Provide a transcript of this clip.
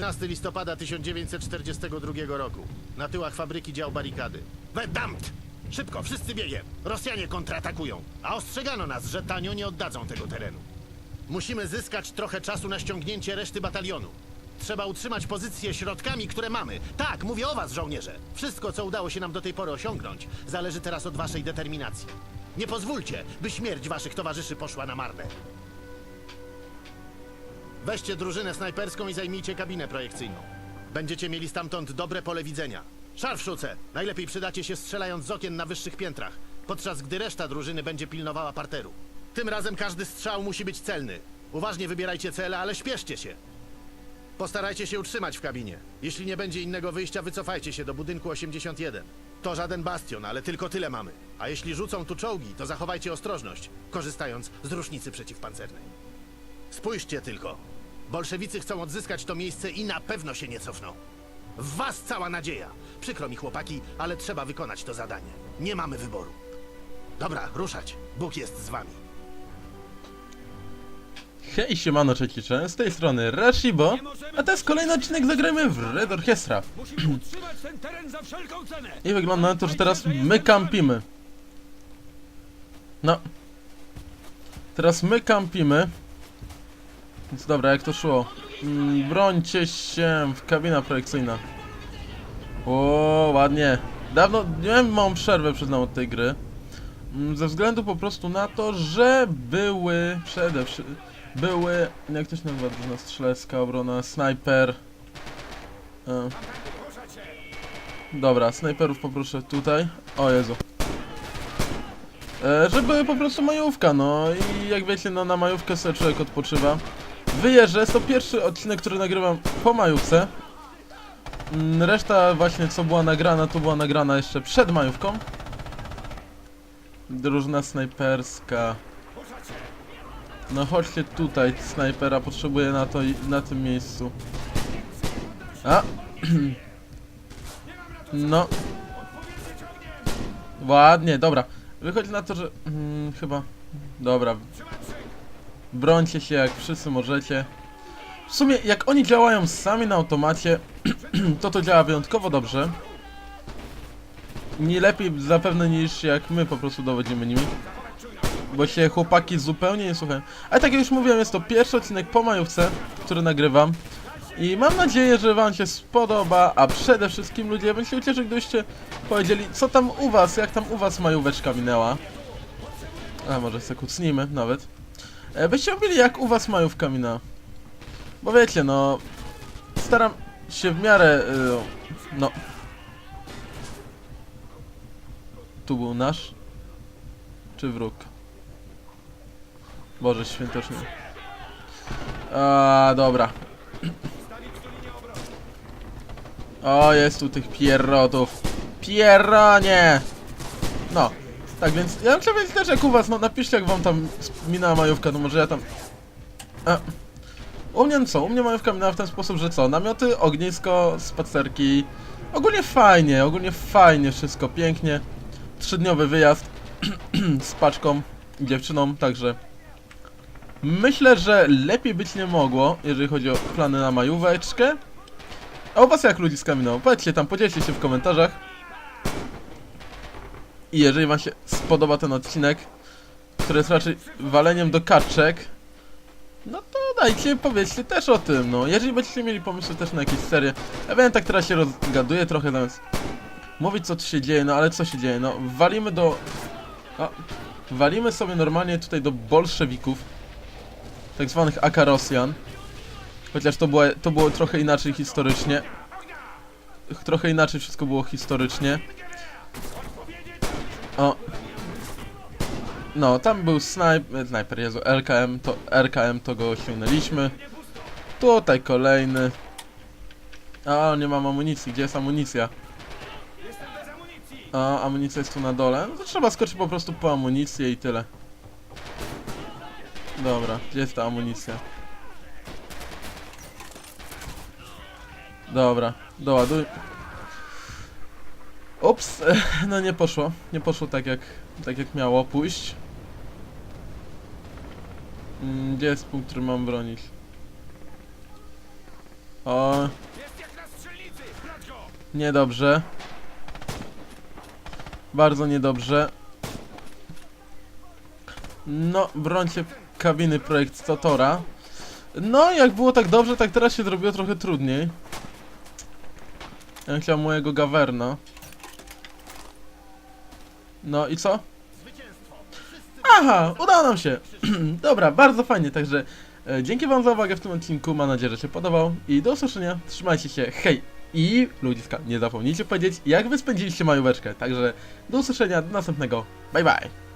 13 listopada 1942 roku. Na tyłach fabryki dział barykady. Verdammt! Szybko, wszyscy biegiem! Rosjanie kontratakują, a ostrzegano nas, że tanio nie oddadzą tego terenu. Musimy zyskać trochę czasu na ściągnięcie reszty batalionu. Trzeba utrzymać pozycje środkami, które mamy. Tak, mówię o was, żołnierze. Wszystko, co udało się nam do tej pory osiągnąć, zależy teraz od waszej determinacji. Nie pozwólcie, by śmierć waszych towarzyszy poszła na marne. Weźcie drużynę snajperską i zajmijcie kabinę projekcyjną. Będziecie mieli stamtąd dobre pole widzenia. Szarfszuce! Najlepiej przydacie się strzelając z okien na wyższych piętrach, podczas gdy reszta drużyny będzie pilnowała parteru. Tym razem każdy strzał musi być celny. Uważnie wybierajcie cele, ale śpieszcie się. Postarajcie się utrzymać w kabinie. Jeśli nie będzie innego wyjścia, wycofajcie się do budynku 81. To żaden bastion, ale tylko tyle mamy. A jeśli rzucą tu czołgi, to zachowajcie ostrożność, korzystając z rusznicy przeciwpancernej. Spójrzcie tylko. Bolszewicy chcą odzyskać to miejsce i na pewno się nie cofną. W was cała nadzieja. Przykro mi, chłopaki, ale trzeba wykonać to zadanie. Nie mamy wyboru. Dobra, ruszać. Bóg jest z wami. Hej, siemano, cześć, cześć, z tej strony Rashibo, a to jest kolejny odcinek Zagrajmy w Red Orchestra. Musimy utrzymać ten teren za wszelką cenę! I wygląda na to, że teraz my kampimy. No. Teraz my kampimy. Więc dobra, jak to szło? Mm, brońcie się, w kabina projekcyjna. O, ładnie. Dawno, miałem małą przerwę, przyznam, od tej gry. Mm, Ze względu po prostu na to, że były przede wszystkim... Były, jak to się nazywa, drużyna strzelecka, obrona, snajper. E. Dobra, snajperów poproszę tutaj. O Jezu. E, żeby po prostu majówka, no i jak wiecie, no na majówkę sobie człowiek odpoczywa. Wyjeżdżę, jest to pierwszy odcinek, który nagrywam po majówce. Mm, Reszta właśnie co była nagrana, to była nagrana jeszcze przed majówką. Drużyna snajperska. No chodźcie tutaj, snajpera potrzebuję na to na tym miejscu. A! No. Ładnie, dobra. Wychodzi na to, że mm, chyba. Dobra. Brońcie się jak wszyscy możecie. W sumie, jak oni działają sami na automacie, to to działa wyjątkowo dobrze. Nie lepiej zapewne niż jak my po prostu dowodzimy nimi. Bo się chłopaki zupełnie nie słuchają. Ale tak jak już mówiłem, jest to pierwszy odcinek po majówce, który nagrywam. I mam nadzieję, że wam się spodoba, a przede wszystkim ludzie, bym się ucieszył, gdybyście powiedzieli, co tam u was, jak tam u was majóweczka minęła. A może se kucnijmy nawet. E, byście mówili, jak u was majówka minęła. Bo wiecie, no... Staram się w miarę, y, no... Tu był nasz? Czy wróg? Boże świętoczny. A, dobra. O, jest tu tych pierrotów. Pierronie! No. Tak więc, ja bym chciał wiedzieć też jak u was, no napiszcie jak wam tam minęła majówka, no może ja tam... A. U mnie co? U mnie majówka minęła w ten sposób, że co? Namioty, ognisko, spacerki... Ogólnie fajnie, ogólnie fajnie wszystko, pięknie. Trzydniowy wyjazd z paczką dziewczyną, także... Myślę, że lepiej być nie mogło, jeżeli chodzi o plany na majóweczkę. A u was jak ludziska minęło? Powiedzcie tam, podzielcie się w komentarzach. I jeżeli wam się spodoba ten odcinek, który jest raczej waleniem do kaczek, no to dajcie, powiedzcie też o tym, no. Jeżeli będziecie mieli pomysły też na jakieś serie, ja wiem, tak teraz się rozgaduję trochę zamiast mówić co tu się dzieje, no ale co się dzieje, no. Walimy do... Walimy sobie normalnie tutaj do bolszewików, tak zwanych AK Rosjan. Chociaż to było, to było trochę inaczej historycznie. Trochę inaczej wszystko było historycznie. O. No, tam był snajper, snajper, Jezu, LKM, to RKM, to go osiągnęliśmy. Tutaj kolejny. A, nie mam amunicji, gdzie jest amunicja? A, amunicja jest tu na dole. No to trzeba skoczyć po prostu po amunicję i tyle. Dobra, gdzie jest ta amunicja? Dobra, doładuj. Ups, no nie poszło. Nie poszło tak jak, tak jak miało pójść. Mm, Gdzie jest punkt, który mam bronić? O, jak niedobrze. Bardzo niedobrze. No, brońcie kabiny projektatora. No, jak było tak dobrze, tak teraz się zrobiło trochę trudniej. Ja chciałem mojego gawerna. No i co? Aha, udało nam się. Dobra, bardzo fajnie, także e, dzięki wam za uwagę w tym odcinku, mam nadzieję, że się podobał i do usłyszenia, trzymajcie się, hej! I ludziska, nie zapomnijcie powiedzieć, jak wy spędziliście majóweczkę, także do usłyszenia, do następnego, bye bye!